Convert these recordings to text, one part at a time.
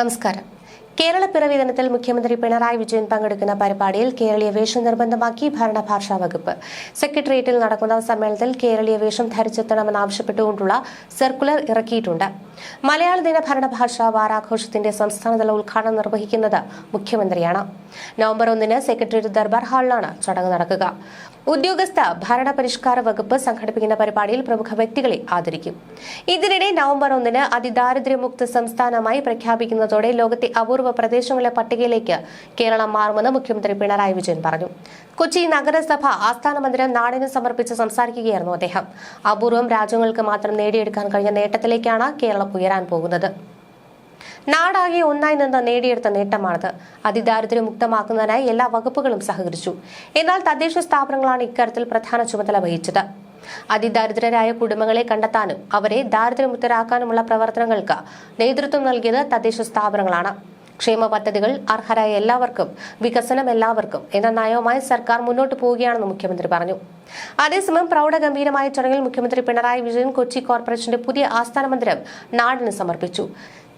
നമസ്കാരം. കേരള പിറവി ദിനത്തിൽ മുഖ്യമന്ത്രി പിണറായി വിജയൻ പങ്കെടുക്കുന്ന പരിപാടിയിൽ കേരളീയ വേഷം നിർബന്ധമാക്കി ഭരണഭാഷാ വകുപ്പ്. സെക്രട്ടേറിയറ്റിൽ നടക്കുന്ന സമ്മേളനത്തിൽ കേരളീയ വേഷം ധരിച്ചെത്തണമെന്നാവശ്യപ്പെട്ടുകൊണ്ടുള്ള സർക്കുലർ ഇറക്കിയിട്ടുണ്ട്. മലയാള ദിന ഭരണഭാഷാ വാരാഘോഷത്തിന്റെ സംസ്ഥാനതല ഉദ്ഘാടനം നിർവഹിക്കുന്നത് മുഖ്യമന്ത്രിയാണ്. നവംബർ ഒന്നിന് സെക്രട്ടേറിയറ്റ് ദർബാർ ഹാളിലാണ് ചടങ്ങ് നടക്കുക. ഉദ്യോഗസ്ഥ ഭരണ പരിഷ്കാര വകുപ്പ് സംഘടിപ്പിക്കുന്ന പരിപാടിയിൽ പ്രമുഖ വ്യക്തികളെ ആദരിക്കും. ഇതിനിടെ നവംബർ ഒന്നിന് അതിദാരിദ്ര്യമുക്ത സംസ്ഥാനമായി പ്രഖ്യാപിക്കുന്നതോടെ ലോകത്തെ അപൂർവ പ്രദേശങ്ങളുടെ പട്ടികയിലേക്ക് കേരളം മാറുമെന്ന് മുഖ്യമന്ത്രി പിണറായി വിജയൻ പറഞ്ഞു. കൊച്ചി നഗരസഭ ആസ്ഥാന മന്ദിരം നാടിന് സമർപ്പിച്ച് സംസാരിക്കുകയായിരുന്നു അദ്ദേഹം. അപൂർവം രാജ്യങ്ങൾക്ക് മാത്രം നേടിയെടുക്കാൻ കഴിഞ്ഞ നേട്ടത്തിലേക്കാണ് കേരളം ഉയരാൻ പോകുന്നത്. നാടാകെ ഒന്നായി നിന്ന് നേടിയെടുത്ത നേട്ടമാണത്. അതിദാരിദ്ര്യം മുക്തമാക്കുന്നതിനായി എല്ലാ വകുപ്പുകളും സഹകരിച്ചു. എന്നാൽ തദ്ദേശ സ്ഥാപനങ്ങളാണ് ഇക്കാര്യത്തിൽ പ്രധാന ചുമതല വഹിച്ചത്. അതിദാരിദ്രരായ കുടുംബങ്ങളെ കണ്ടെത്താനും അവരെ ദാരിദ്ര്യമുക്തരാക്കാനുമുള്ള പ്രവർത്തനങ്ങൾക്ക് നേതൃത്വം നൽകിയത് തദ്ദേശ സ്ഥാപനങ്ങളാണ്. ക്ഷേമ പദ്ധതികൾ അർഹരായ എല്ലാവർക്കും വികസനം എല്ലാവർക്കും എന്ന നയവുമായി സർക്കാർ മുന്നോട്ട് പോവുകയാണെന്ന് മുഖ്യമന്ത്രി പറഞ്ഞു. അതേസമയം പ്രൗഢഗംഭീരമായ ചടങ്ങിൽ മുഖ്യമന്ത്രി പിണറായി വിജയൻ കൊച്ചി കോർപ്പറേഷന്റെ പുതിയ ആസ്ഥാന മന്ദിരം നാടിന് സമർപ്പിച്ചു.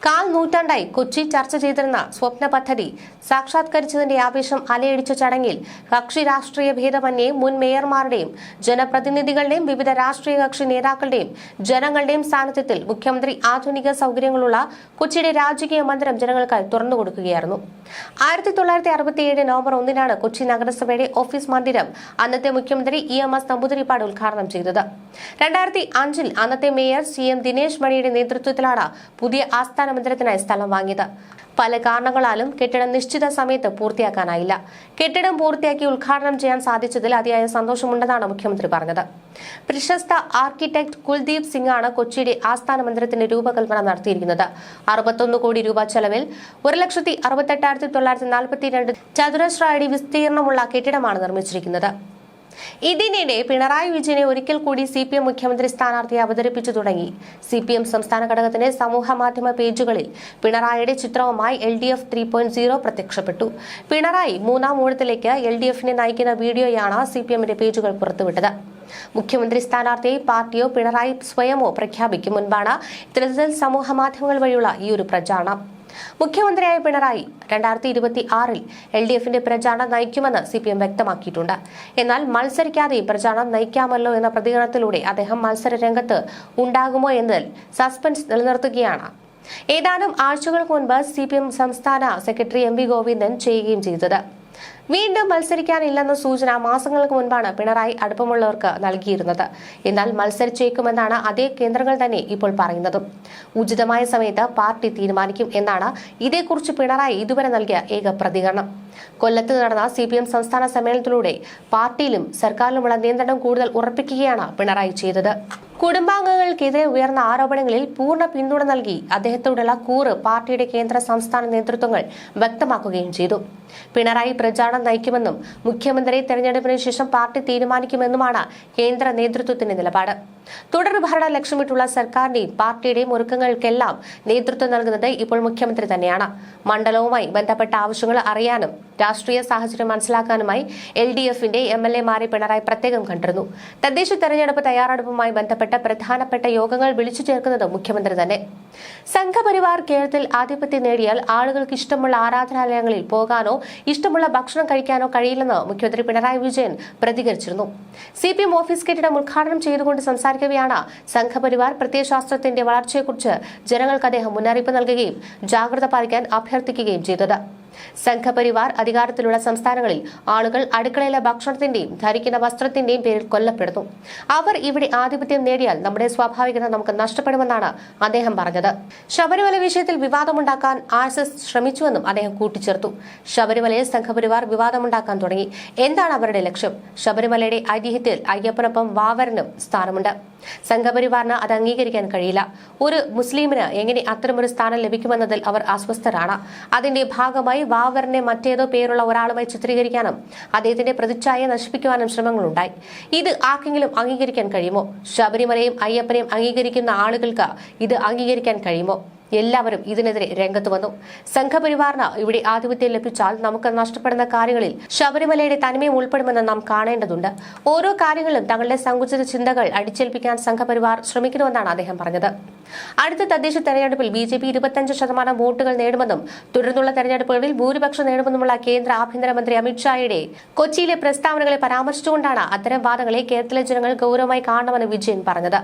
കാൽ നൂറ്റാണ്ടായി കൊച്ചി ചർച്ച ചെയ്തിരുന്ന സ്വപ്ന പദ്ധതി സാക്ഷാത്കരിച്ചതിന്റെ ആവേശം അലയടിച്ച ചടങ്ങിൽ കക്ഷി രാഷ്ട്രീയ ഭേദമന്യേ മുൻ മേയർമാരുടെയും ജനപ്രതിനിധികളുടെയും വിവിധ രാഷ്ട്രീയ കക്ഷി നേതാക്കളുടെയും ജനങ്ങളുടെയും സാന്നിധ്യത്തിൽ മുഖ്യമന്ത്രി ആധുനിക സൗകര്യങ്ങളുള്ള കൊച്ചിയുടെ രാജകീയ മന്ദിരം ജനങ്ങൾക്കായി തുറന്നു കൊടുക്കുകയായിരുന്നു. ആയിരത്തി തൊള്ളായിരത്തി അറുപത്തിയേഴ് നവംബർ ഒന്നിനാണ് കൊച്ചി നഗരസഭയുടെ ഓഫീസ് മന്ദിരം അന്നത്തെ മുഖ്യമന്ത്രി ഇ എം എസ് നമ്പൂതിരിപ്പാട് ഉദ്ഘാടനം ചെയ്തത്. രണ്ടായിരത്തി അഞ്ചിൽ അന്നത്തെ മേയർ സി എം ദിനേശ് മണിയുടെ നേതൃത്വത്തിലാണ് പുതിയ ആസ്ഥാന മന്ദിരത്തിനായി സ്ഥലം വാങ്ങിയത്. പല കാരണങ്ങളാലും കെട്ടിടം നിശ്ചിത സമയത്ത് പൂർത്തിയാക്കാനായില്ല. കെട്ടിടം പൂർത്തിയാക്കി ഉദ്ഘാടനം ചെയ്യാൻ സാധിച്ചതിൽ അതിയായ സന്തോഷമുണ്ടെന്നാണ് മുഖ്യമന്ത്രി പറഞ്ഞത്. പ്രശസ്ത ആർക്കിടെക്ട് കുൽദീപ് സിംഗ് ആണ് കൊച്ചിയുടെ ആസ്ഥാന മന്ദിരത്തിന്റെ രൂപകൽപ്പന നടത്തിയിരിക്കുന്നത്. അറുപത്തൊന്ന് കോടി രൂപ ചെലവിൽ ഒരു ലക്ഷത്തി അറുപത്തെട്ടായിരത്തി തൊള്ളായിരത്തി നാൽപ്പത്തിരണ്ട് ചതുരശ്ര അടി വിസ്തീർണമുള്ള കെട്ടിടമാണ് നിർമ്മിച്ചിരിക്കുന്നത്. ഇതിനിടെ പിണറായി വിജയനെ ഒരിക്കൽ കൂടി സി പി എം മുഖ്യമന്ത്രി സ്ഥാനാർത്ഥി അവതരിപ്പിച്ചു തുടങ്ങി. സി പി എം സംസ്ഥാന ഘടകത്തിന്റെ സമൂഹ മാധ്യമ പേജുകളിൽ പിണറായിയുടെ ചിത്രവുമായി L D F three point zero പ്രത്യക്ഷപ്പെട്ടു. പിണറായി മൂന്നാം ഊഴത്തിലേക്ക് എൽ ഡി എഫിനെ നയിക്കുന്ന വീഡിയോയാണ് സി പി എമ്മിന്റെ പേജുകൾ പുറത്തുവിട്ടത്. മുഖ്യമന്ത്രി സ്ഥാനാർത്ഥിയെ പാർട്ടിയോ പിണറായി സ്വയമോ പ്രഖ്യാപിക്കും മുൻപാണ് ഇത്തരത്തിൽ സമൂഹ മാധ്യമങ്ങൾ വഴിയുള്ള ഈ ഒരു പ്രചാരണം. മുഖ്യമന്ത്രിയായ പിണറായി രണ്ടായിരത്തി ഇരുപത്തി ആറിൽ എൽ ഡി എഫിന്റെ പ്രചാരണം നയിക്കുമെന്ന് സി പി എം വ്യക്തമാക്കിയിട്ടുണ്ട്. എന്നാൽ മത്സരിക്കാതെ പ്രചാരണം നയിക്കാമല്ലോ എന്ന പ്രതികരണത്തിലൂടെ അദ്ദേഹം മത്സര രംഗത്ത് ഉണ്ടാകുമോ എന്നതിൽ സസ്പെൻസ് നിലനിർത്തുകയാണ് ഏതാനും ആഴ്ചകൾക്ക് മുൻപ് സി പി എം സംസ്ഥാന സെക്രട്ടറി എം വി ഗോവിന്ദൻ ചെയ്യുകയും ചെയ്തത്. വീണ്ടും മത്സരിക്കാനില്ലെന്ന സൂചന മാസങ്ങൾക്ക് മുൻപാണ് പിണറായി അടുപ്പമുള്ളവർക്ക് നൽകിയിരുന്നത്. എന്നാൽ മത്സരിച്ചേക്കുമെന്നാണ് അതേ കേന്ദ്രങ്ങൾ തന്നെ ഇപ്പോൾ പറയുന്നതും. ഉചിതമായ സമയത്ത് പാർട്ടി തീരുമാനിക്കും എന്നാണ് ഇതേക്കുറിച്ച് പിണറായി ഇതുവരെ നൽകിയ ഏക പ്രതികരണം. കൊല്ലത്ത് നടന്ന സി പി എം സംസ്ഥാന സമ്മേളനത്തിലൂടെ പാർട്ടിയിലും സർക്കാരിലുമുള്ള നിയന്ത്രണം കൂടുതൽ ഉറപ്പിക്കുകയാണ് പിണറായി ചെയ്തത്. കുടുംബാംഗങ്ങൾക്കെതിരെ ഉയർന്ന ആരോപണങ്ങളിൽ പൂർണ പിന്തുണ നൽകി അദ്ദേഹത്തോടുള്ള കൂറ് പാർട്ടിയുടെ കേന്ദ്ര സംസ്ഥാന നേതൃത്വങ്ങൾ വ്യക്തമാക്കുകയും ചെയ്തു. പിണറായി പ്രചാരണം നയിക്കുമെന്നും മുഖ്യമന്ത്രി തെരഞ്ഞെടുപ്പിന് ശേഷം പാർട്ടി തീരുമാനിക്കുമെന്നുമാണ് കേന്ദ്ര നേതൃത്വത്തിന്റെ നിലപാട്. തുടർ ഭരണം ലക്ഷ്യമിട്ടുള്ള സർക്കാരിന്റെയും പാർട്ടിയുടെയും ഒരുക്കങ്ങൾക്കെല്ലാം നേതൃത്വം നൽകുന്നത് ഇപ്പോൾ മുഖ്യമന്ത്രി തന്നെയാണ്. മണ്ഡലവുമായി ബന്ധപ്പെട്ട ആവശ്യങ്ങൾ അറിയാനും രാഷ്ട്രീയ സാഹചര്യം മനസ്സിലാക്കാനുമായി എൽ ഡി എഫിന്റെ എം എൽ എമാരെ പിണറായി പ്രത്യേകം കണ്ടിരുന്നു. തദ്ദേശ തെരഞ്ഞെടുപ്പ് തയ്യാറെടുപ്പുമായി ബന്ധപ്പെട്ട പ്രധാനപ്പെട്ട യോഗങ്ങൾ വിളിച്ചു ചേർക്കുന്നത് മുഖ്യമന്ത്രി തന്നെ. സംഘപരിവാർ കേരളത്തിൽ ആധിപത്യം നേടിയാൽ ആളുകൾക്ക് ഇഷ്ടമുള്ള ആരാധനാലയങ്ങളിൽ പോകാനോ ഇഷ്ടമുള്ള ഭക്ഷണം കഴിക്കാനോ കഴിയില്ലെന്ന് മുഖ്യമന്ത്രി പിണറായി വിജയൻ പ്രതികരിച്ചിരുന്നു. സി പി എം ഓഫീസ് കെട്ടിടം ഉദ്ഘാടനം ചെയ്തുകൊണ്ട് സംസാരിക്കവെയാണ് സംഘപരിവാർ പ്രത്യയശാസ്ത്രത്തിന്റെ വളർച്ചയെക്കുറിച്ച് ജനങ്ങൾക്ക് അദ്ദേഹം മുന്നറിയിപ്പ് നൽകുകയും ജാഗ്രത പാലിക്കാൻ അഭ്യർത്ഥിക്കുകയും ചെയ്തത്. സംഘപരിവാർ അധികാരത്തിലുള്ള സംസ്ഥാനങ്ങളിൽ ആളുകൾ അടുക്കളയിലെ ഭക്ഷണത്തിന്റെയും ധരിക്കുന്ന വസ്ത്രത്തിന്റെയും പേരിൽ കൊല്ലപ്പെടുന്നു. അവർ ഇവിടെ ആധിപത്യം നേടിയാൽ നമ്മുടെ സ്വാഭാവികത നമുക്ക് നഷ്ടപ്പെടുമെന്നാണ് അദ്ദേഹം പറഞ്ഞത്. ശബരിമല വിഷയത്തിൽ വിവാദമുണ്ടാക്കാൻ ആർ എസ് ശ്രമിച്ചുവെന്നും അദ്ദേഹം കൂട്ടിച്ചേർത്തു. ശബരിമലയിൽ സംഘപരിവാർ വിവാദമുണ്ടാക്കാൻ തുടങ്ങി. എന്താണ് അവരുടെ ലക്ഷ്യം? ശബരിമലയുടെ ഐതിഹ്യത്തിൽ അയ്യപ്പനൊപ്പം വാവരനും സ്ഥാനമുണ്ട്. സംഘപരിവാറിന് അത് അംഗീകരിക്കാൻ കഴിയില്ല. ഒരു മുസ്ലിമിന് എങ്ങനെ അത്തരമൊരു സ്ഥാനം ലഭിക്കുമെന്നതിൽ അവർ അസ്വസ്ഥരാണ്. അതിന്റെ ഭാഗമായി വാവറിനെ മറ്റേതോ പേരുള്ള ഒരാളുമായി ചിത്രീകരിക്കാനും അദ്ദേഹത്തിന്റെ പ്രതിച്ഛായ നശിപ്പിക്കുവാനും ശ്രമങ്ങളുണ്ടായി. ഇത് ആർക്കെങ്കിലും അംഗീകരിക്കാൻ കഴിയുമോ? ശബരിമലയും അയ്യപ്പനെയും അംഗീകരിക്കുന്ന ആളുകൾക്ക് ഇത് അംഗീകരിക്കാൻ കഴിയുമോ? എല്ലാവരും ഇതിനെതിരെ രംഗത്ത് വന്നു. സംഘപരിവാറിന് ഇവിടെ ആധിപത്യം ലഭിച്ചാൽ നമുക്ക് നഷ്ടപ്പെടുന്ന കാര്യങ്ങളിൽ ശബരിമലയുടെ തനിമയും ഉൾപ്പെടുമെന്ന് നാം കാണേണ്ടതുണ്ട്. ഓരോ കാര്യങ്ങളിലും തങ്ങളുടെ സങ്കുചിത ചിന്തകൾ അടിച്ചേൽപ്പിക്കാൻ സംഘപരിവാർ ശ്രമിക്കുന്നുവെന്നാണ് അദ്ദേഹം പറഞ്ഞത്. അടുത്ത തദ്ദേശ തെരഞ്ഞെടുപ്പിൽ ബി ജെ പി ഇരുപത്തഞ്ച് ശതമാനം വോട്ടുകൾ നേടുമെന്നും തുടർന്നുള്ള തെരഞ്ഞെടുപ്പുകളിൽ ഭൂരിപക്ഷം നേടുമെന്നുമുള്ള കേന്ദ്ര ആഭ്യന്തരമന്ത്രി അമിത്ഷായുടെ കൊച്ചിയിലെ പ്രസ്താവനകളെ പരാമർശിച്ചുകൊണ്ടാണ് അത്തരം വാദങ്ങളെ കേരളത്തിലെ ജനങ്ങൾ ഗൗരവമായി കാണണമെന്ന് വിജയൻ പറഞ്ഞത്.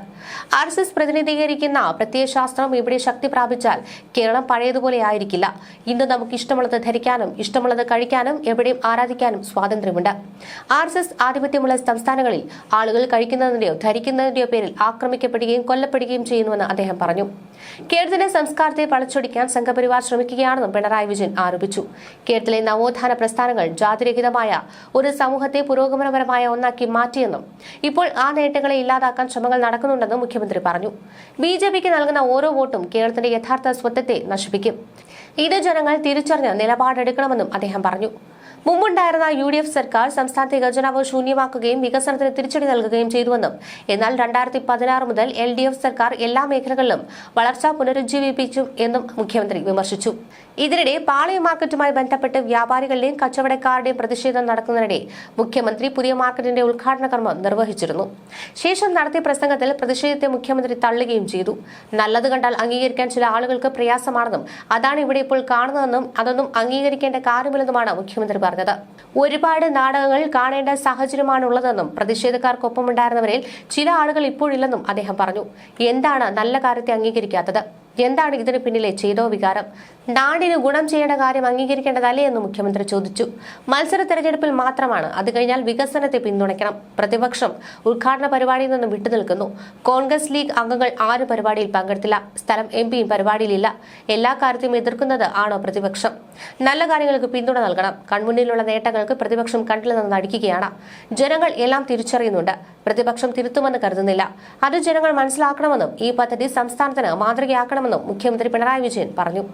ആർ എസ് എസ് പ്രതിനിധീകരിക്കുന്ന പ്രത്യയശാസ്ത്രം ഇവിടെ ശക്തി പ്രാപിച്ചാൽ കേരളം പഴയതുപോലെ ആയിരിക്കില്ല. ഇന്ന് നമുക്ക് ഇഷ്ടമുള്ളത് ധരിക്കാനും ഇഷ്ടമുള്ളത് കഴിക്കാനും എവിടെയും ആരാധിക്കാനും സ്വാതന്ത്ര്യമുണ്ട്. ആർ എസ് എസ് ആധിപത്യമുള്ള സംസ്ഥാനങ്ങളിൽ ആളുകൾ കഴിക്കുന്നതിന്റെയോ ധരിക്കുന്നതിന്റെയോ പേരിൽ ആക്രമിക്കപ്പെടുകയും കൊല്ലപ്പെടുകയും ചെയ്യുന്നുവെന്ന് അദ്ദേഹം പറഞ്ഞു. കേരളത്തിന്റെ സംസ്കാരത്തെ വളച്ചൊടിക്കാൻ സംഘപരിവാർ ശ്രമിക്കുകയാണെന്നും പിണറായി വിജയൻ ആരോപിച്ചു. കേരളത്തിലെ നവോത്ഥാന പ്രസ്ഥാനങ്ങൾ ജാതിരഹിതമായ ഒരു സമൂഹത്തെ പുരോഗമനപരമായ ഒന്നാക്കി മാറ്റിയെന്നും ഇപ്പോൾ ആ നേട്ടങ്ങളെ ഇല്ലാതാക്കാൻ ശ്രമങ്ങൾ നടക്കുന്നുണ്ടെന്നും മുഖ്യമന്ത്രി പറഞ്ഞു. ബി നൽകുന്ന ഓരോ വോട്ടും കേരളത്തിന്റെ യഥാർത്ഥ സ്വത്വത്തെ നശിപ്പിക്കും. ഇത് ജനങ്ങൾ തിരിച്ചറിഞ്ഞ് നിലപാടെടുക്കണമെന്നും അദ്ദേഹം പറഞ്ഞു. മുമ്പുണ്ടായിരുന്ന യു ഡി എഫ് സർക്കാർ സംസ്ഥാനത്തെ ഖജനാവ് ശൂന്യമാക്കുകയും വികസനത്തിന് തിരിച്ചടി നൽകുകയും ചെയ്തുവെന്നും എന്നാൽ രണ്ടായിരത്തി പതിനാറ് മുതൽ എൽ ഡി എഫ് സർക്കാർ എല്ലാ മേഖലകളിലും വളർച്ച പുനരുജ്ജീവിപ്പിച്ചു എന്നും മുഖ്യമന്ത്രി വിമർശിച്ചു. ഇതിനിടെ പാളയം മാർക്കറ്റുമായി ബന്ധപ്പെട്ട് വ്യാപാരികളുടെയും കച്ചവടക്കാരുടെയും പ്രതിഷേധം നടക്കുന്നതിനിടെ മുഖ്യമന്ത്രി പുതിയ മാർക്കറ്റിന്റെ ഉദ്ഘാടന കർമ്മം നിർവഹിച്ചിരുന്നു. ശേഷം നടത്തിയ പ്രസംഗത്തിൽ പ്രതിഷേധത്തെ മുഖ്യമന്ത്രി തള്ളുകയും ചെയ്തു. നല്ലത് കണ്ടാൽ അംഗീകരിക്കാൻ ചില ആളുകൾക്ക് പ്രയാസമാണെന്നും അതാണ് ഇവിടെ ഇപ്പോൾ കാണുന്നതെന്നും അതൊന്നും അംഗീകരിക്കേണ്ട കാര്യമില്ലെന്നുമാണ് മുഖ്യമന്ത്രി പറഞ്ഞത്. ഒരുപാട് നാടകങ്ങൾ കാണേണ്ട സാഹചര്യമാണുള്ളതെന്നും പ്രതിഷേധക്കാർക്കൊപ്പമുണ്ടായിരുന്നവരിൽ ചില ആളുകൾ ഇപ്പോഴില്ലെന്നും അദ്ദേഹം പറഞ്ഞു. എന്താണ് നല്ല കാര്യത്തെ അംഗീകരിക്കാത്തത്? എന്താണ് ഇതിന് പിന്നിലെ ചെയ്തോ വികാരം? നാടിന് ഗുണം ചെയ്യേണ്ട കാര്യം അംഗീകരിക്കേണ്ടതല്ലേ എന്ന് മുഖ്യമന്ത്രി ചോദിച്ചു. മത്സര തെരഞ്ഞെടുപ്പിൽ മാത്രമാണ്. അത് കഴിഞ്ഞാൽ വികസനത്തെ പിന്തുണയ്ക്കണം. പ്രതിപക്ഷം ഉദ്ഘാടന പരിപാടിയിൽ നിന്നും വിട്ടുനിൽക്കുന്നു. കോൺഗ്രസ് ലീഗ് അംഗങ്ങൾ ആരും പരിപാടിയിൽ പങ്കെടുത്തില്ല. സ്ഥലം എം പിയും പരിപാടിയിലില്ല. എല്ലാ കാര്യത്തെയും എതിർക്കുന്നത് ആണോ പ്രതിപക്ഷം? നല്ല കാര്യങ്ങൾക്ക് പിന്തുണ നൽകണം. കൺമുന്നിലുള്ള നേട്ടങ്ങൾക്ക് പ്രതിപക്ഷം കണ്ടിൽ നിന്ന് നടിക്കുകയാണ്. ജനങ്ങൾ എല്ലാം തിരിച്ചറിയുന്നുണ്ട്. പ്രതിപക്ഷം തിരുത്തുമെന്ന് കരുതുന്നില്ല. അത് ജനങ്ങൾ മനസ്സിലാക്കണമെന്നും ഈ പദ്ധതി സംസ്ഥാനത്തിന് മാതൃകയാക്കണമെന്നും മുഖ്യമന്ത്രി പിണറായി വിജയൻ പറഞ്ഞു.